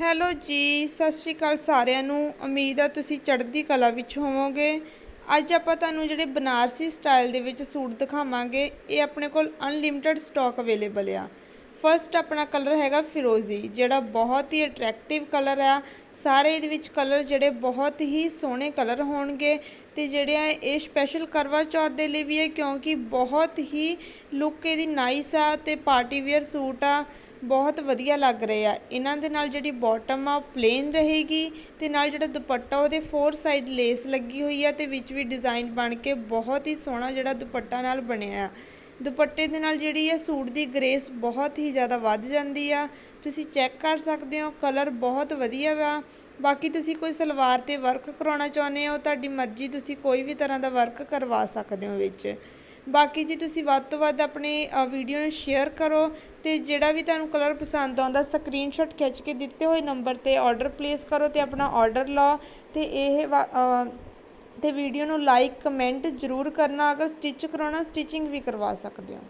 Hello ਜੀ, ਸਤਿ ਸ਼੍ਰੀ ਅਕਾਲ ਸਾਰਿਆਂ ਨੂੰ। ਉਮੀਦ ਆ ਤੁਸੀਂ ਚੜ੍ਹਦੀ ਕਲਾ ਵਿੱਚ ਹੋਵੋਗੇ। ਅੱਜ ਆਪਾਂ ਤੁਹਾਨੂੰ ਜਿਹੜੇ ਬਨਾਰਸੀ ਸਟਾਈਲ ਦੇ ਵਿੱਚ ਸੂਟ ਦਿਖਾਵਾਂਗੇ, ਇਹ ਆਪਣੇ ਕੋਲ ਅਨਲਿਮਿਟਿਡ ਸਟਾਕ ਅਵੇਲੇਬਲ ਆ। ਫਰਸਟ ਆਪਣਾ ਕਲਰ ਹੈਗਾ ਫਿਰੋਜ਼ੀ, ਜਿਹੜਾ ਬਹੁਤ ਹੀ ਅਟਰੈਕਟਿਵ ਕਲਰ ਆ। ਸਾਰੇ ਇਹਦੇ ਵਿੱਚ ਕਲਰ ਜਿਹੜੇ ਬਹੁਤ ਹੀ ਸੋਹਣੇ ਕਲਰ ਹੋਣਗੇ ਤੇ ਜਿਹੜੇ ਆ, ਇਹ ਸਪੈਸ਼ਲ ਕਰਵਾ ਚੌਥ ਦੇ ਲਈ ਵੀ ਹੈ ਕਿਉਂਕਿ ਬਹੁਤ ਹੀ ਲੁੱਕ ਇਹਦੀ ਨਾਈਸ ਆ ਤੇ ਪਾਰਟੀ ਵੇਅਰ ਸੂਟ ਆ। ਬਹੁਤ ਵਧੀਆ ਲੱਗ ਰਹੇ ਆ। ਇਹਨਾਂ ਦੇ ਨਾਲ ਜਿਹੜੀ ਬਾਟਮ ਆ ਪਲੇਨ ਰਹੇਗੀ ਤੇ ਨਾਲ ਜਿਹੜਾ ਦੁਪੱਟਾ, ਉਹਦੇ ਫੋਰ ਸਾਈਡ ਲੇਸ ਲੱਗੀ ਹੋਈ ਆ ਤੇ ਵਿੱਚ ਵੀ ਡਿਜ਼ਾਈਨ ਬਣ ਕੇ ਬਹੁਤ ਹੀ ਸੋਹਣਾ ਜਿਹੜਾ ਦੁਪੱਟਾ ਨਾਲ ਬਣਿਆ ਆ। ਦੁਪੱਟੇ ਦੇ ਨਾਲ ਜਿਹੜੀ ਹੈ ਸੂਟ ਦੀ ਗ੍ਰੇਸ ਬਹੁਤ ਹੀ ਜ਼ਿਆਦਾ ਵੱਧ ਜਾਂਦੀ ਆ। ਤੁਸੀਂ ਚੈੱਕ ਕਰ ਸਕਦੇ ਹੋ ਕਲਰ ਬਹੁਤ ਵਧੀਆ ਵਾ। ਬਾਕੀ ਤੁਸੀਂ ਕੋਈ ਸਲਵਾਰ ਤੇ ਵਰਕ ਕਰਾਉਣਾ ਚਾਹੁੰਦੇ ਹੋ, ਤੁਹਾਡੀ ਮਰਜ਼ੀ ਤੁਸੀਂ ਕੋਈ ਵੀ ਤਰ੍ਹਾਂ ਦਾ ਵਰਕ ਕਰਵਾ ਸਕਦੇ ਹੋ ਵਿੱਚ। ਬਾਕੀ ਜੀ ਤੁਸੀਂ ਵੱਧ ਤੋਂ ਵੱਧ ਆਪਣੇ ਵੀਡੀਓ ਨੂੰ ਸ਼ੇਅਰ ਕਰੋ ਤੇ ਜਿਹੜਾ ਵੀ ਤੁਹਾਨੂੰ ਕਲਰ ਪਸੰਦ ਆਉਂਦਾ ਸਕਰੀਨਸ਼ਾਟ ਖਿੱਚ ਕੇ ਦਿੱਤੇ ਹੋਏ ਨੰਬਰ ਤੇ ਆਰਡਰ ਪਲੇਸ ਕਰੋ ਤੇ ਆਪਣਾ ਆਰਡਰ ਲਓ ਤੇ ਇਹ ਵਾ- ਅ, ਤੇ ਵੀਡੀਓ ਨੂੰ ਲਾਈਕ ਕਮੈਂਟ ਜ਼ਰੂਰ ਕਰਨਾ ਅਗਰ ਸਟਿਚ ਕਰਾਉਣਾ ਸਟਿਚਿੰਗ ਵੀ ਕਰਵਾ ਸਕਦੇ ਹੋ।